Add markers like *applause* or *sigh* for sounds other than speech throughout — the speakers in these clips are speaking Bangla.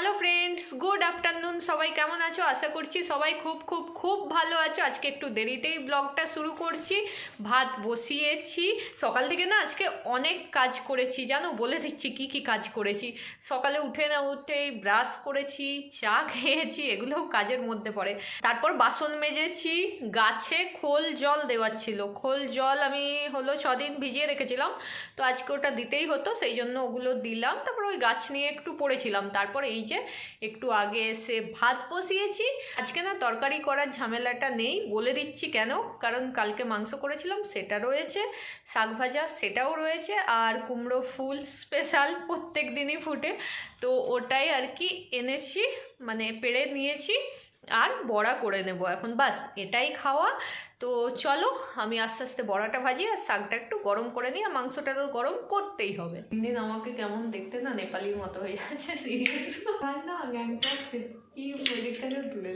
হ্যালো ফ্রেন্ডস গুড আফটারনুন সবাই কেমন আছো? আশা করছি সবাই খুব খুব খুব ভালো আছো। আজকে একটু দেরিতেই ব্লগটা শুরু করছি। ভাত বসিয়েছি। সকাল থেকে না আজকে অনেক কাজ করেছি, জানো? বলে দিচ্ছি কি কি কাজ করেছি। সকালে উঠে না উঠেই ব্রাশ করেছি, চা খেয়েছি, এগুলোও কাজের মধ্যে পড়ে। তারপর বাসন মেজেছি, গাছে খোল জল দেওয়ার ছিল। খোল জল আমি হলো ছদিন ভিজিয়ে রেখেছিলাম। তো আজকে ওটা দিতেই হতো, সেই জন্য ওগুলো দিলাম। তারপর ওই গাছ নিয়ে একটু পড়েছিলাম। তারপর এই যে একটু আগে এসে ভাত বসিয়েছি। আজকে না তরকারি করার ঝামেলাটা নেই, বলে দিচ্ছি কেন? কারণ কালকে মাংস করেছিলাম, সেটা রয়েছে। শাক ভাজা, সেটাও রয়েছে। আর কুমড়ো ফুল স্পেশাল প্রত্যেক দিনই ফুটে। তো ওটাই আর কি এনেছি মানে পেড়ে নিয়েছি। আর বড়া করে নেব এখন। বাস, এটাই খাওয়া। তো চলো, আমি আস্তে আস্তে বড়াটা ভাজি আর শাকটা একটু গরম করে নিই আর মাংসটা তো গরম করতেই হবে। দিন আমাকে কেমন দেখতে না নেপালির মতো হয়ে যাচ্ছে না, গ্যাংটক কি তুলে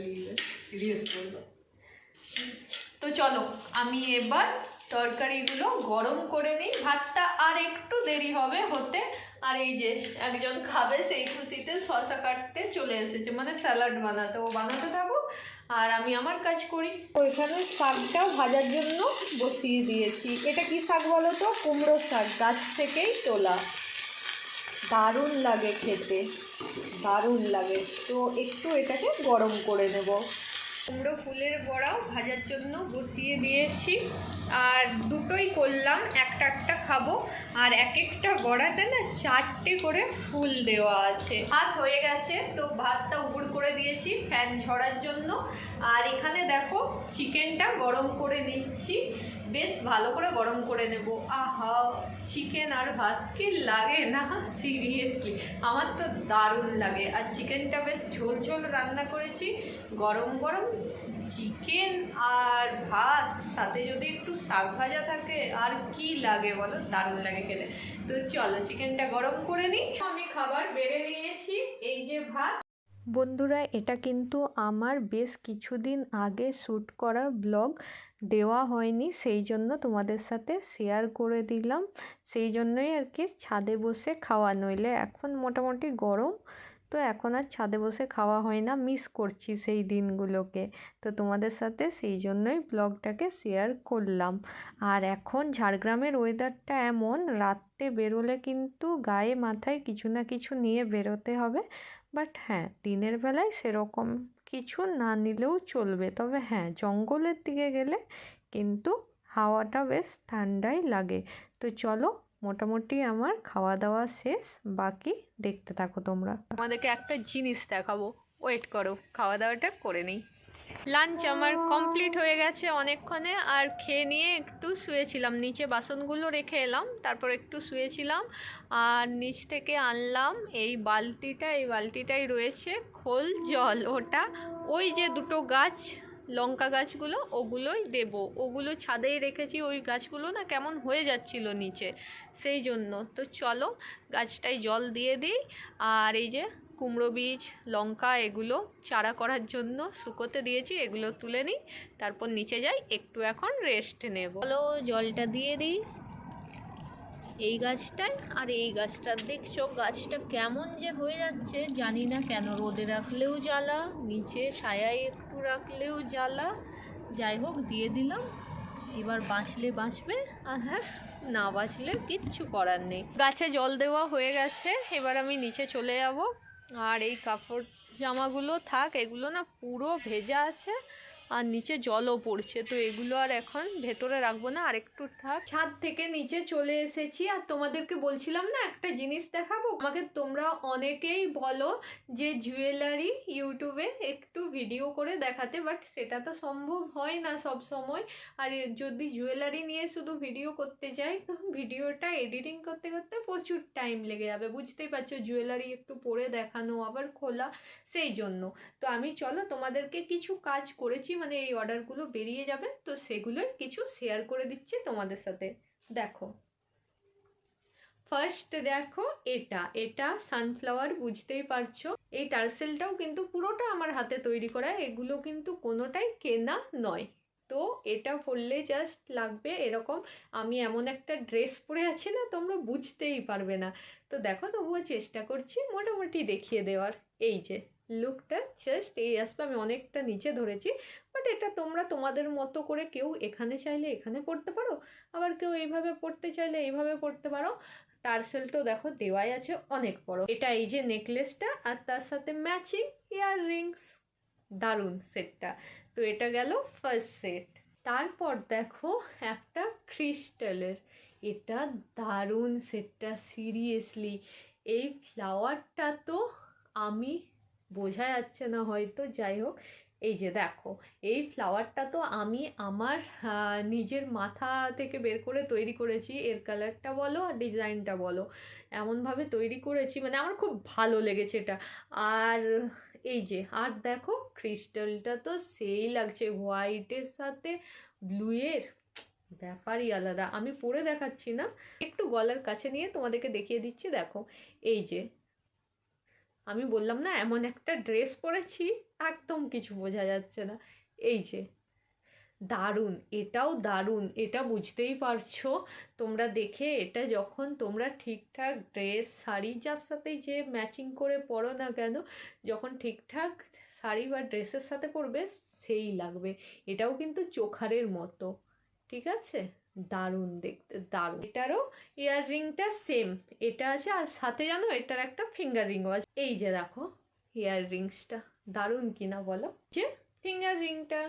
তো চলো, আমি এবার তরকারিগুলো গরম করে নিই, ভাতটা আর একটু দেরি হবে হতে। আর এই যে একজন খাবে, সেই খুশিতে শশা কাটতে চলে এসেছে মানে স্যালাড বানাতে। ও বানাতে থাকুক আর আমি আমার কাজ করি। ওইখানে শাকটা ভাজার জন্য বসিয়ে দিয়েছি। এটা কি শাক বলো তো? কুমড়ো শাক, গাছ থেকেই তোলা। দারুণ লাগে খেতে। দারুণ লাগে। তো একটু এটাকে গরম করে নেব। কুমড়ো ফুলের বড়াও ভাজার জন্য বসিয়ে দিয়েছি। আর দুটোই করলাম, একটা একটা খাব। আর এক একটা গড়াতে না চারটে করে ফুল দেওয়া আছে। ভাত হয়ে গেছে, তো ভাতটা উপর করে দিয়েছি ফ্যান ঝরার জন্য। আর এখানে দেখো, চিকেনটা গরম করে নিচ্ছি। বেশ ভালো করে গরম করে নেব। আহা চিকেন আর ভাত কি লাগে না? সিরিয়াসলি আমার তো দারুণ লাগে। আর চিকেনটা বেশ ঝোল ঝোল রান্না করেছি। গরম গরম চিকেন আর ভাত, সাথে যদি একটু শাক ভাজা থাকে, আর কি লাগে বলো? দারুণ লাগে খেতে। তো চলো চিকেনটা গরম করে নিই। আমি খাবার বেড়ে নিয়েছি, এই যে ভাত। বন্ধুরা, এটা কিন্তু আমার বেশ কিছুদিন আগে শ্যুট করা ব্লগ। দেওয়া হয়নি, সেই জন্য তোমাদের সাথে শেয়ার করে দিলাম। সেই জন্যই আর কি ছাদে বসে খাওয়া, নইলে এখন মোটামুটি গরম। তো এখন আর ছাদে বসে খাওয়া হয় না মিস করছি সেই দিনগুলোকে। তো তোমাদের সাথে সেই জন্যই ব্লগটাকে শেয়ার করলাম। আর এখন ঝাড়গ্রামের ওয়েদারটা এমন, রাত্রে বেরোলে কিন্তু গায়ে মাথায় কিছু না কিছু নিয়ে বেরোতে হবে। বাট হ্যাঁ দিনের বেলায় সেরকম। কিছু না নিলেও চলবে। তবে হ্যাঁ জঙ্গলের দিকে গেলে কিন্তু হাওয়াটা বেশ ঠান্ডাই লাগে। তো চলো, মোটামুটি আমার খাওয়া দাওয়া শেষ, বাকি দেখতে থাকো তোমরা। আমাদেরকে একটা জিনিস দেখাবো। ওয়েট করো খাওয়া দাওয়াটা করে নিই। লাঞ্চ আমার কমপ্লিট হয়ে গেছে অনেকক্ষণে, আর খেয়ে নিয়ে একটু শুয়েছিলাম। নিচে বাসনগুলো রেখে এলাম, তারপর একটু শুয়েছিলাম, আর নিচ থেকে আনলাম এই বালতিটা, এই বালতিটাই রয়েছে খোল জল। ওটা ওই যে দুটো গাছ, লঙ্কা গাছগুলো, ওগুলোই দেব। ওগুলো ছাদেই রেখেছি, ওই গাছগুলো না কেমন হয়ে যাচ্ছিল নিচে, সেই জন্য। তো চলো গাছটায় জল দিয়ে দিই, আর এই যে কুমড়ো বীজ, লঙ্কা এগুলো চারা করার জন্য শুকোতে দিয়েছি, এগুলো তুলে নিই, তারপর নিচে যাই, একটু এখন রেস্ট নেব। চলো জলটা দিয়ে দিই। এই গাছটায়, আর এই গাছটা দেখছ, গাছটা কেমন যে হয়ে যাচ্ছে, জানি না কেন রোদে রাখলেও জ্বালা, নিচে ছায়ায় একটু রাখলেও জ্বালা। যাই হোক, দিয়ে দিলাম। এবার বাঁচলে বাঁচবে, আর হ্যাঁ না বাঁচলে কিচ্ছু করার নেই। গাছে জল দেওয়া হয়ে গেছে, এবার আমি নিচে চলে যাব। আর এই কাপড় জামাগুলো থাক এগুলো না পুরো ভেজা আছে। আর নিচে জলও পড়ছে। তো এগুলো আর এখন ভেতরে রাখব না আর একটু থাক। ছাদ থেকে নিচে চলে এসেছি, আর তোমাদেরকে বলছিলাম না, একটা জিনিস দেখাবো? আমাকে তোমরা অনেকেই বলো যে জুয়েলারি ইউটিউবে একটু ভিডিও করে দেখাতে, বাট সেটা তো সম্ভব হয় না সব সময়। আর যদি জুয়েলারি নিয়ে শুধু ভিডিও করতে যাই ভিডিওটা এডিটিং করতে করতে প্রচুর টাইম লেগে যাবে। বুঝতেই পারছ, জুয়েলারি একটু পরে দেখানো আবার খোলা, সেই জন্য। তো আমি, চলো তোমাদেরকে কিছু কাজ করেছি মানে এই অর্ডারগুলো বেরিয়ে যাবে, তো সেগুলোই কিছু শেয়ার করে দিচ্ছি তোমাদের সাথে। দেখো। ফার্স্ট দেখো এটা এটা সানফ্লাওয়ার বুঝতেই পারছ। এই টার্সেলটাও কিন্তু পুরোটা আমার হাতে তৈরি করা, এগুলো কিন্তু কোনোটাই কেনা নয়। তো এটা পরলে জাস্ট লাগবে এরকম, আমি এমন একটা ড্রেস পরে আছি না, তোমরা বুঝতেই পারবে না। তো দেখো, তবুও চেষ্টা করছি মোটামুটি দেখিয়ে দেওয়ার। এই যে লুকটা জাস্ট এই আসবে, আমি অনেকটা নিচে ধরেছি। বাট এটা তোমরা তোমাদের মতো করে কেউ এখানে চাইলে এখানে পড়তে পারো, আবার কেউ এইভাবে পড়তে চাইলে এইভাবে পড়তে পারো। টার্সেল তো দেখো দেওয়াই আছে, অনেক বড়। এটা এই যে নেকলেসটা আর তার সাথে ম্যাচিং ইয়ার রিংস দারুণ সেটটা তো এটা গেল ফার্স্ট সেট তারপর দেখো একটা ক্রিস্টালের এটা দারুণ সেটটা সিরিয়াসলি এই ফ্লাওয়ারটা তো আমি বোঝা যাচ্ছে না হয়তো, যাই হোক। এই যে দেখো, এই ফ্লাওয়ারটা তো আমি আমার নিজের মাথা থেকে বের করে তৈরি করেছি। এর কালারটা বলো আর ডিজাইনটা বলো। এমনভাবে তৈরি করেছি মানে আমার খুব ভালো লেগেছে এটা। আর এই যে, আর দেখো ক্রিস্টালটা তো সেই লাগছে হোয়াইটের সাথে ব্লুয়ের ব্যাপারই আলাদা। আমি পরে দেখাচ্ছি না, একটু গলার কাছে নিয়ে তোমাদেরকে দেখিয়ে দিচ্ছি। দেখো, এই যে, আমি বললাম না, এমন একটা ড্রেস পরেছি। একদম কিছু বোঝা যাচ্ছে না। এই যে, দারুণ, এটাও দারুণ, এটা বুঝতেই পারছ? তোমরা দেখে এটা যখন তোমরা ঠিকঠাক ড্রেস, শাড়ি, যার সাথে যে ম্যাচিং করে পরো না কেন, যখন ঠিকঠাক শাড়ি বা ড্রেসের সাথে পরবে, সেই লাগবে। এটাও কিন্তু চোখারের মতো, ঠিক আছে? দারুণ দেখতে, দারুণ। এটারও ইয়াররিংটা সেম এটা আছে আর সাথে জানো, এটার একটা ফিঙ্গার রিংও আছে। এই যে দেখো ইয়াররিংসটা দারুণ কিনা বলো? যে ফিঙ্গার রিংটা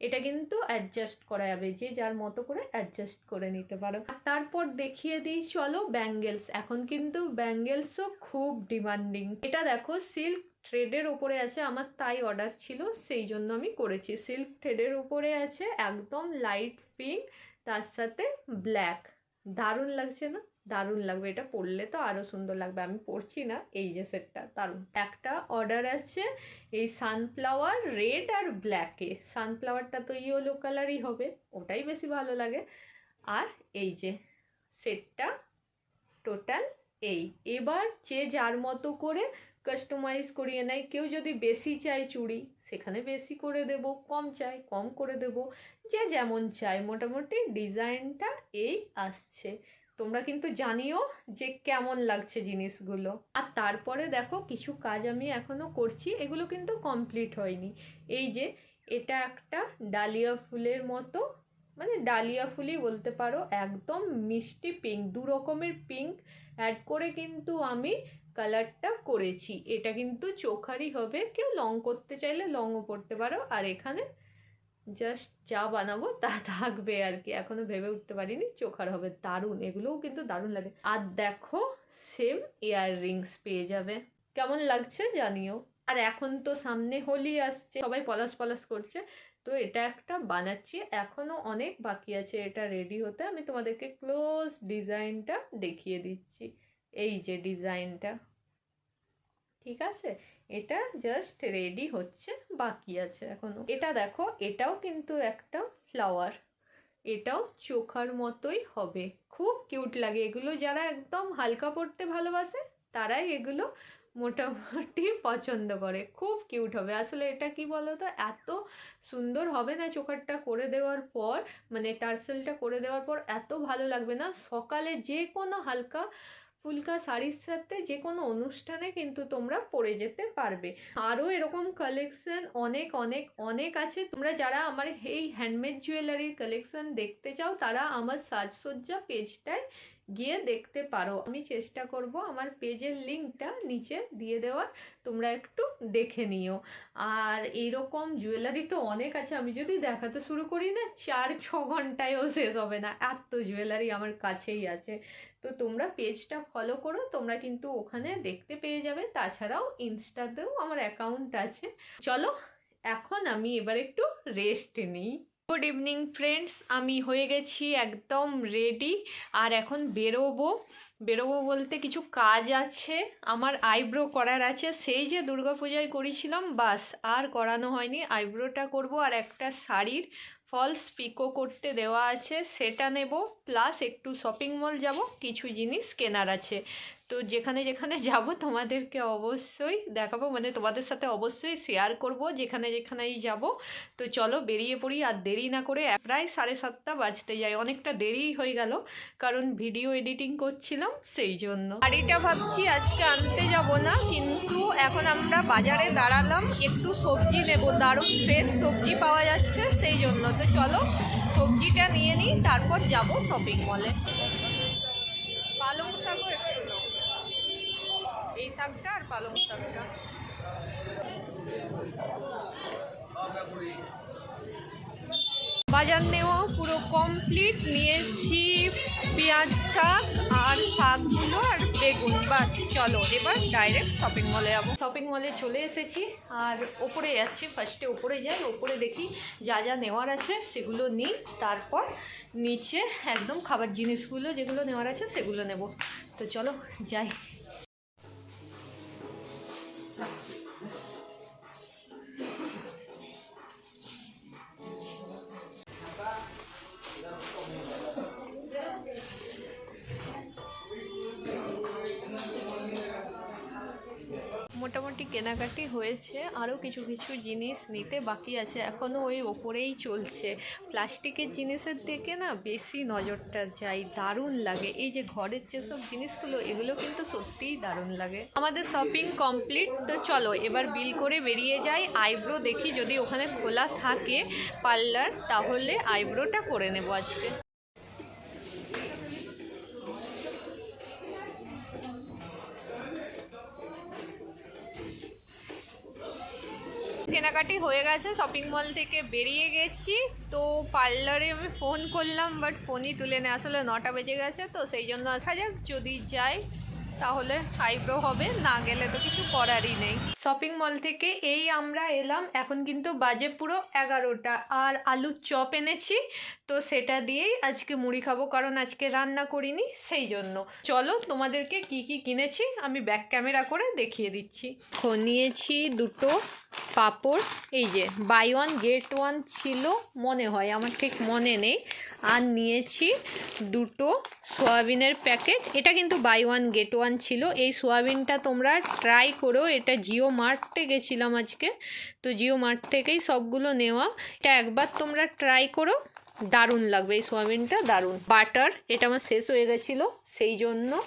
এটা কিন্তু অ্যাডজাস্ট করা যাবে, যে যার মতো করে অ্যাডজাস্ট করে নিতে পারো। তারপর দেখিয়ে দিই, চলো ব্যাঙ্গেলস এখন কিন্তু ব্যাঙ্গেলসও খুব ডিমান্ডিং এটা দেখো সিল্ক থ্রেডের উপরে আছে, আমার তাই অর্ডার ছিল, সেই জন্য আমি করেছি। সিল্ক থ্রেডের উপরে আছে একদম লাইট পিঙ্ক তার সাথে ব্ল্যাক দারুণ লাগছে না? দারুণ লাগবে। এটা পরলে তো আরও সুন্দর লাগবে। আমি পরছি না, এই যে সেটটা, দারুণ। একটা অর্ডার আছে, এই সানফ্লাওয়ার রেড আর ব্ল্যাকে সানফ্লাওয়ারটা তো ইয়েলো কালারই হবে, ওটাই বেশি ভালো লাগে। আর এই যে সেটটা টোটাল এই। এবার যে যার মতো করে কাস্টমাইজ করিয়ে নেয়, কেউ যদি বেশি চায় চুড়ি, সেখানে বেশি করে দেব, কম চায় কম করে দেব, যে যেমন চায়। মোটামুটি ডিজাইনটা এই আসছে। তোমরা কিন্তু জানিও যে কেমন লাগছে জিনিসগুলো। আর তারপরে দেখো, কিছু কাজ আমি এখনও করছি, এগুলো কিন্তু কমপ্লিট হয়নি। এই যে, এটা একটা ডালিয়া ফুলের মতো মানে ডালিয়া ফুলই বলতে পারো, একদম মিষ্টি পিঙ্ক দু রকমের পিঙ্ক অ্যাড করে কিন্তু আমি কালারটা করেছি। এটা কিন্তু চোখারই হবে, কেউ লং করতে চাইলে লংও করতে পারো, আর এখানে জাস্ট যা বানাবো তা *laughs* থাকবে আর কি। এখনও ভেবে উঠতে পারিনি চোখার হবে দারুণ। এগুলোও কিন্তু দারুণ লাগে। আর দেখো সেম ইয়ার রিংস পেয়ে যাবে। কেমন লাগছে জানিও। আর এখন তো সামনে হোলি আসছে, সবাই পলাশ পলাশ করছে। তো এটা একটা বানাচ্ছি। এখনও অনেক বাকি আছে, এটা রেডি হতে। আমি তোমাদেরকে ক্লোজ ডিজাইনটা দেখিয়ে দিচ্ছি। এই যে ডিজাইনটা। ঠিক আছে? এটা জাস্ট রেডি হচ্ছে, বাকি আছে এখনও। এটা দেখো, এটাও কিন্তু একটা ফ্লাওয়ার এটাও চোখার মতোই হবে। খুব কিউট লাগে। এগুলো যারা একদম হালকা পড়তে ভালোবাসে, তারাই এগুলো মোটামুটি *laughs* পছন্দ করে। খুব কিউট হবে। আসলে এটা কি বলো তো এত সুন্দর হবে না চোখারটা করে দেওয়ার পর? মানে টার্সেলটা করে দেওয়ার পর এত ভালো লাগবে না? সকালে যে কোনো হালকা ফুলকা শাড়ির সাথে যে কোনো অনুষ্ঠানে কিন্তু তোমরা পরে যেতে পারবে। আরও এরকম কালেকশন অনেক অনেক অনেক আছে। তোমরা যারা আমার এই হ্যান্ডমেড জুয়েলারির কালেকশন দেখতে চাও, তারা আমার সাজসজ্জা পেজটায় গিয়ে দেখতে পারো। আমি চেষ্টা করব আমার পেজের লিঙ্কটা নিচে দিয়ে দেওয়ার। তোমরা একটু দেখে নিও। আর এইরকম জুয়েলারি তো অনেক আছে। আমি যদি দেখাতে শুরু করি না, চার ছ ঘন্টায়ও শেষ হবে না। এত জুয়েলারি আমার কাছেই আছে। তো তোমরা পেজটা ফলো করো। তোমরা কিন্তু ওখানে দেখতে পেয়ে যাবে। তাছাড়াও ইনস্টাতেও আমার অ্যাকাউন্ট আছে। চলো, এখন আমি এবার একটু রেস্ট নিই। গুড ইভিনিং ফ্রেন্ডস আমি হয়ে গেছি একদম রেডি আর এখন বেরোবো। বেরোবো বলতে কিছু কাজ আছে, আমার আইব্রো করার আছে। সেই যে দুর্গাপূজায় করেছিলাম, বাস, আর করানো হয়নি। আইব্রোটা করব আর একটা শাড়ির ফলস পিকো করতে দেওয়া আছে। সেটা নেব প্লাস একটু শপিং মল যাব, কিছু জিনিস কেনার আছে। তো যেখানে যেখানে যাব তোমাদেরকে অবশ্যই দেখাবো মানে তোমাদের সাথে অবশ্যই শেয়ার করব যেখানে যেখানেই যাব। তো চলো বেরিয়ে পড়ি, আর দেরি না করে প্রায় সাড়ে সাতটা বাজতে যাই অনেকটা দেরিই হয়ে গেল, কারণ ভিডিও এডিটিং করছিলাম সেই জন্য। গাড়িটা ভাবছি আজকে আনতে যাব না, কিন্তু এখন আমরা বাজারে দাঁড়ালাম, একটু সবজি নেব, দারুণ ফ্রেশ সবজি পাওয়া যাচ্ছে সেই জন্য। তো চলো সবজিটা নিয়ে নিই, তারপর যাব শপিং মলে পালং শাকও একটু নাও। এই শাকটা আর পালং বাজার নেওয়া পুরো কমপ্লিট নিয়েছি পেঁয়াজ শাক আর শাকগুলো আর বেগুন। বাস, চলো এবার ডাইরেক্ট শপিং মলে যাব। শপিং মলে চলে এসেছি আর ওপরে যাচ্ছি ফার্স্টে ওপরে যাই, ওপরে দেখি যা যা নেওয়ার আছে সেগুলো নিই, তারপর নিচে একদম খাবার জিনিসগুলো যেগুলো নেওয়ার আছে সেগুলো নেব। তো চলো যাই। হয়েছে আরও কিছু কিছু জিনিস নিতে বাকি আছে, এখনও ওই ওপরেই চলছে। প্লাস্টিকের জিনিসের দিকে না বেশি নজরটা যায়, দারুণ লাগে। এই যে ঘরের যেসব জিনিসগুলো, এগুলো কিন্তু সত্যিই দারুণ লাগে। আমাদের শপিং কমপ্লিট, তো চলো এবার বিল করে বেরিয়ে যাই। আইব্রো দেখি, যদি ওখানে খোলা থাকে পার্লার, তাহলে আইব্রোটা করে নেব আজকে। কেনাকাটি হয়ে গেছে শপিং মল থেকে বেরিয়ে গেছি। তো পার্লারে আমি ফোন করলাম বাট ফোনই তুলে নেয় আসলে নটা বেজে গেছে, তো সেই জন্য আসা যাক, যদি যাই। তাহলে আইব্রো হবে, না গেলে তো কিছু করারই নেই। শপিং মল থেকে এই আমরা এলাম, এখন কিন্তু বাজে পুরো এগারোটা। আর আলুর চপ এনেছি, তো সেটা দিয়েই আজকে মুড়ি খাব, কারণ আজকে রান্না করিনি সেই জন্য। চলো তোমাদেরকে কি কি কিনেছি, আমি ব্যাক ক্যামেরা করে দেখিয়ে দিচ্ছি। নিয়েছি দুটো পাপড়, এই যে বাই ওয়ান গেট ওয়ান ছিল, মনে হয়, আমার ঠিক মনে নেই। আর নিয়েছি দুটো সোয়াবিনের প্যাকেট, এটা কিন্তু বাই ওয়ান গেট ওয়ান ছিল। এই সোয়াবিনটা তোমরা ট্রাই করো। এটা জিও মার্টে গেছিলাম আজকে। তো জিও মার্ট থেকেই সবগুলো নেওয়া। এটা একবার তোমরা ট্রাই করো। দারুণ লাগবে। এই সোয়াবিনটা দারুণ। বাটার, এটা আমার শেষ হয়ে গেছিল। সেই জন্য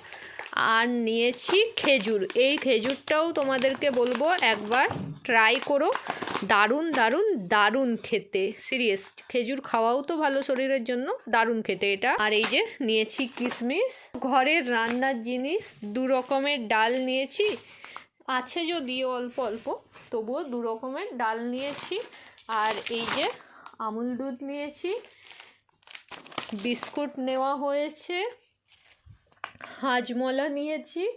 আর নিয়েছি খেজুর। এই খেজুরটাও তোমাদেরকে বলব একবার ট্রাই করো। দারুণ দারুণ দারুণ খেতে। সিরিয়াস খেজুর খাওয়াও তো ভালো শরীরের জন্য। দারুণ খেতে এটা। আর এই যে নিয়েছি কিশমিশ ঘরের রান্নার জিনিস, দু রকমের ডাল নিয়েছি। আছে যদিও অল্প অল্প, তবুও দু রকমের ডাল নিয়েছি। আর এই যে আমুল দুধ নিয়েছি। বিস্কুট নেওয়া হয়েছে। হাজমলা নিয়েছি।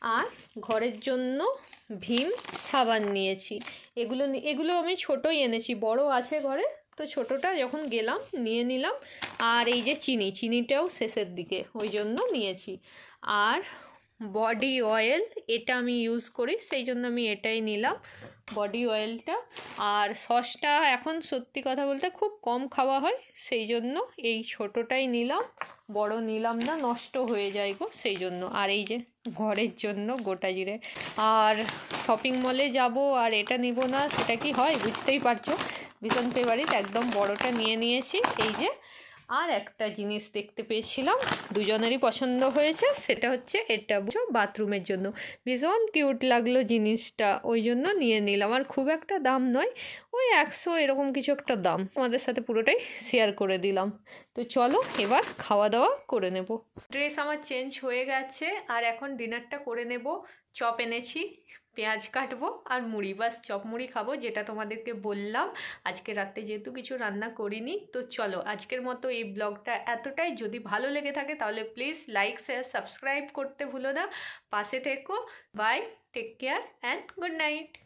আর ঘরের জন্য ভীম সাবান নিয়েছি। এগুলো এগুলো আমি ছোটোই এনেছি। বড় আছে ঘরে, তো ছোটোটা যখন গেলাম, নিয়ে নিলাম। আর এই যে চিনি, চিনিটাও শেষের দিকে, ওই জন্য নিয়েছি। আর বডি অয়েল, এটা আমি ইউজ করি, সেই জন্য আমি এটাই নিলাম, বডি অয়েলটা। আর সসটা এখন সত্যি কথা বলতে খুব কম খাওয়া হয়, সেই জন্য এই ছোটোটাই নিলাম, বড় নিলাম না, নষ্ট হয়ে যায় গো, সেই জন্য। আর এই যে ঘরের জন্য গোটা জিরে। আর শপিং মলে যাব আর এটা নিব না, সেটা কি হয়? বুঝতেই পারছ, ভীষণ ফেভারিট একদম বড়টা নিয়ে নিয়েছি, এই যে আর একটা জিনিস দেখতে পেয়েছিলাম, দুজনেরই পছন্দ হয়েছে, সেটা হচ্ছে এটা বাথরুমের জন্য। ভীষণ কিউট লাগল জিনিসটা, ওই জন্য নিয়ে নিলাম। আর খুব একটা দাম নয়, ওই একশো এরকম কিছু একটা দাম। তোমাদের সাথে পুরোটাই শেয়ার করে দিলাম। তো চলো এবার খাওয়া দাওয়া করে নেব। ড্রেস আমার চেঞ্জ হয়ে গেছে, আর এখন ডিনারটা করে নেব। চপ এনেছি। পেঁয়াজ কাটবো আর মুড়ি, বাস চপ মুড়ি খাব, যেটা তোমাদেরকে বললাম। আজকে রাত্রে যেহেতু কিছু রান্না করিনি, তো চলো আজকের মতো এই ব্লগটা এতটাই। যদি ভালো লেগে থাকে তাহলে প্লিজ লাইক, শেয়ার, সাবস্ক্রাইব করতে ভুলো না। পাশে থেকো, bye, take care, and good night.